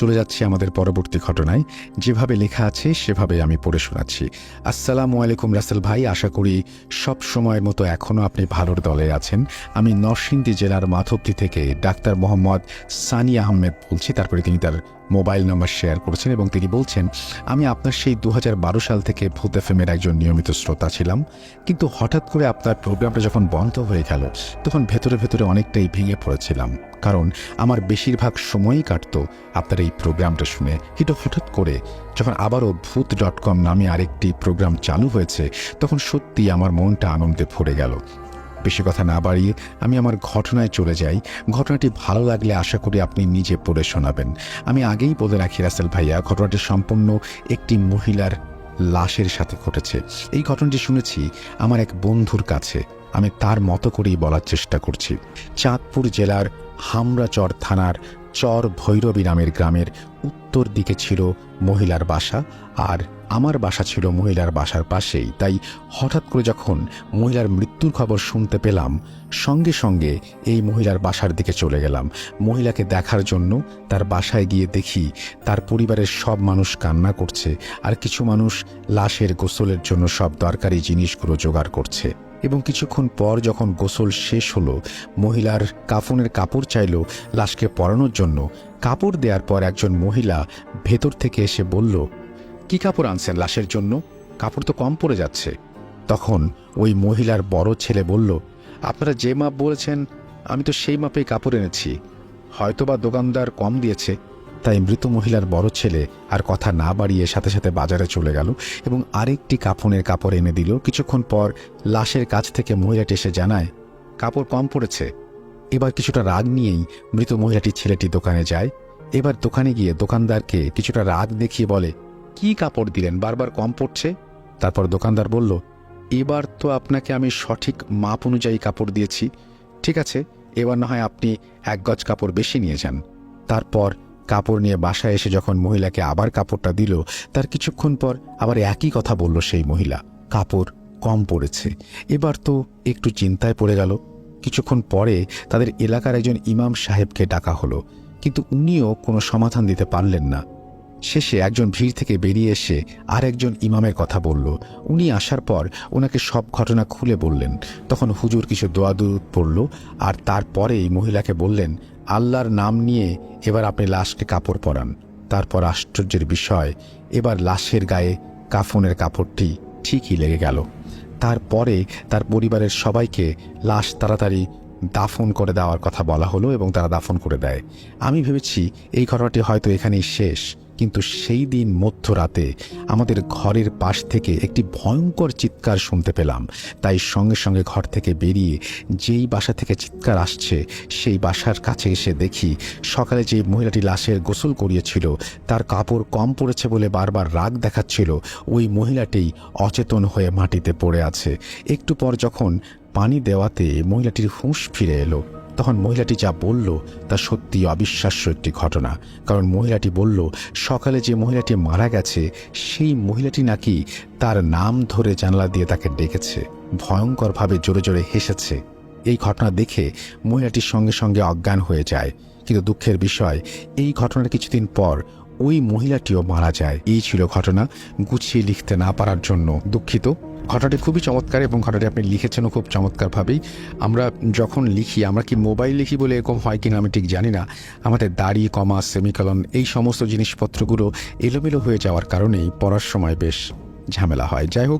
চলে যাচ্ছি আমাদের পরবর্তী ঘটনায়। যেভাবে লেখা আছে, সেভাবে আমি পড়ে শোনাচ্ছি। আসসালামু আলাইকুম রাসেল ভাই, আশা করি সব সময়ের মতো এখনও আপনি ভালোর দলে আছেন। আমি নরসিংদী জেলার মাধবদী থেকে ডাক্তার মোহাম্মদ সানি আহমেদ বলছি, তারপরে তিনি তার মোবাইল নাম্বার শেয়ার করেছেন এবং তিনি বলছেন, আমি আপনার সেই দু হাজার বারো সাল থেকে ভূত এফএমের একজন নিয়মিত শ্রোতা ছিলাম। কিন্তু হঠাৎ করে আপনার প্রোগ্রামটা যখন বন্ধ হয়ে গেল, তখন ভেতরে ভেতরে অনেকটাই ভেঙে পড়েছিলাম। কারণ আমার বেশিরভাগ সময়ই কাটতো আপনার এই প্রোগ্রামটা শুনে। কিন্তু হঠাৎ করে যখন আবারও ভূত ডট কম নামে আরেকটি প্রোগ্রাম চালু হয়েছে, তখন সত্যি আমার মনটা আনন্দে ভরে গেল। বেশি কথা না বাড়িয়ে আমি আমার ঘটনায় চলে যাই। ঘটনাটি ভালো লাগলে আশা করি আপনি নিজে পড়ে শোনাবেন। আমি আগেই বলে রাখি, রাসেল ভাইয়া, ঘটনাটি সম্পূর্ণ একটি মহিলার লাশের সাথে ঘটেছে। এই ঘটনাটি শুনেছি আমার এক বন্ধুর কাছে। আমি তার মতো করেই বলার চেষ্টা করছি। চাঁদপুর জেলার হামরাচর থানার চর ভৈরবী নামের গ্রামের উত্তর দিকে ছিল মহিলার বাসা আর আমার বাসা ছিল মহিলার বাসার পাশেই। তাই হঠাৎ করে যখন মহিলার মৃত্যুর খবর শুনতে পেলাম, সঙ্গে সঙ্গে এই মহিলার বাসার দিকে চলে গেলাম। মহিলাকে দেখার জন্য তার বাসায় গিয়ে দেখি তার পরিবারের সব মানুষ কান্না করছে আর কিছু মানুষ লাশের গোসলের জন্য সব দরকারি জিনিসগুলো জোগাড় করছে। এবং কিছুক্ষণ পর যখন গোসল শেষ হলো, মহিলার কাফনের কাপড় চাইলো লাশকে পরানোর জন্য। কাপড় দেওয়ার পর একজন মহিলা ভেতর থেকে এসে বলল, কি কাপড় আনছেন লাশের জন্য? কাপড় তো কম পড়ে যাচ্ছে। তখন ওই মহিলার বড় ছেলে বলল, আপনারা যে মাপ বলেছেন, আমি তো সেই মাপেই কাপড় এনেছি। হয়তোবা দোকানদার কম দিয়েছে। তাই মৃত মহিলার বড় ছেলে আর কথা না বাড়িয়ে সাথে সাথে বাজারে চলে গেল এবং আরেকটি কাফনের কাপড় এনে দিল। কিছুক্ষণ পর লাশের কাছ থেকে মহিলাটি এসে জানায়, কাপড় কম পড়েছে। এবার কিছুটা রাগ নিয়েই মৃত মহিলাটি ছেলেটি দোকানে যায়। এবার দোকানে গিয়ে দোকানদারকে কিছুটা রাগ দেখিয়ে বলে, কি কাপড় দিলেন? বারবার কম পড়ছে? তারপর দোকানদার বলল, এবার তো আপনাকে আমি সঠিক মাপ অনুযায়ী কাপড় দিয়েছি। ঠিক আছে, এবার না হয় আপনি এক গজ কাপড় বেশি নিয়ে যান। তারপর কাপড় নিয়ে বাসায় এসে যখন মহিলাকে আবার কাপড়টা দিল, তার কিছুক্ষণ পর আবার একই কথা বলল সেই মহিলা। কাপড় কম পড়েছে। এবার তো একটু চিন্তায় পড়ে গেল। কিছুক্ষণ পরে তাদের এলাকার একজন ইমাম সাহেবকে ডাকা হলো, কিন্তু উনিও কোনো সমাধান দিতে পারলেন না। শেষে একজন ভিড় থেকে বেরিয়ে এসে আর একজন ইমামের কথা বলল। উনি আসার পর ওনাকে সব ঘটনা খুলে বললেন। তখন হুজুর কিছু দোয়াদুর পড়ল আর তারপরেই মহিলাকে বললেন, আল্লাহর নাম নিয়ে এবার আপনি লাশকে কাপড় পরান। তারপর আশ্চর্যের বিষয়, এবার লাশের গায়ে কাফনের কাপড়টি ঠিকই লেগে গেল। তারপরে তার পরিবারের সবাইকে লাশ তাড়াতাড়ি দাফন করে দেওয়ার কথা বলা হলো এবং তারা দাফন করে দেয়। আমি ভেবেছি এই ঘটনাটি হয়তো এখানেই শেষ। কিন্তু সেই দিন মধ্যরাতে আমাদের ঘরের পাশ থেকে একটি ভয়ঙ্কর চিৎকার শুনতে পেলাম। তাই সঙ্গে সঙ্গে ঘর থেকে বেরিয়ে যেই বাসা থেকে চিৎকার আসছে, সেই বাসার কাছে এসে দেখি সকালে যে মহিলাটি লাশের গোসল করিয়েছিল, তার কাপড় কম পড়েছে বলে বারবার রাগ দেখাচ্ছিল, ওই মহিলাটি অচেতন হয়ে মাটিতে পড়ে আছে। একটু পর যখন পানি দেওয়াতে মহিলাটির হুঁশ ফিরে এলো। তখন মহিলাটি যা বলল তা সত্যি অবিশ্বাস্য একটি ঘটনা। কারণ মহিলাটি বলল, সকালে যে মহিলাটি মারা গেছে, সেই মহিলাটি নাকি তার নাম ধরে জানলা দিয়ে তাকে ডেকেছে। ভয়ঙ্করভাবে জোরে জোরে হেসেছে। এই ঘটনা দেখে মহিলাটির সঙ্গে সঙ্গে অজ্ঞান হয়ে যায়। কিন্তু দুঃখের বিষয়, এই ঘটনার কিছুদিন পর ওই মহিলাটিও মারা যায়। এই ছিল ঘটনা গুছিয়ে লিখতে না পারার জন্য দুঃখিত। ঘটনাটি খুবই চমৎকার এবং ঘটনাটি আপনি লিখেছেনও খুব চমৎকারভাবেই। আমরা যখন লিখি, আমরা কি মোবাইল লিখি বলে এরকম হয় কিনা আমি ঠিক জানি না। আমাদের দাড়ি, কমা, সেমিকলন এই সমস্ত জিনিসপত্রগুলো এলোমেলো হয়ে যাওয়ার কারণেই পড়ার সময় বেশ ঝামেলা হয়। যাই হোক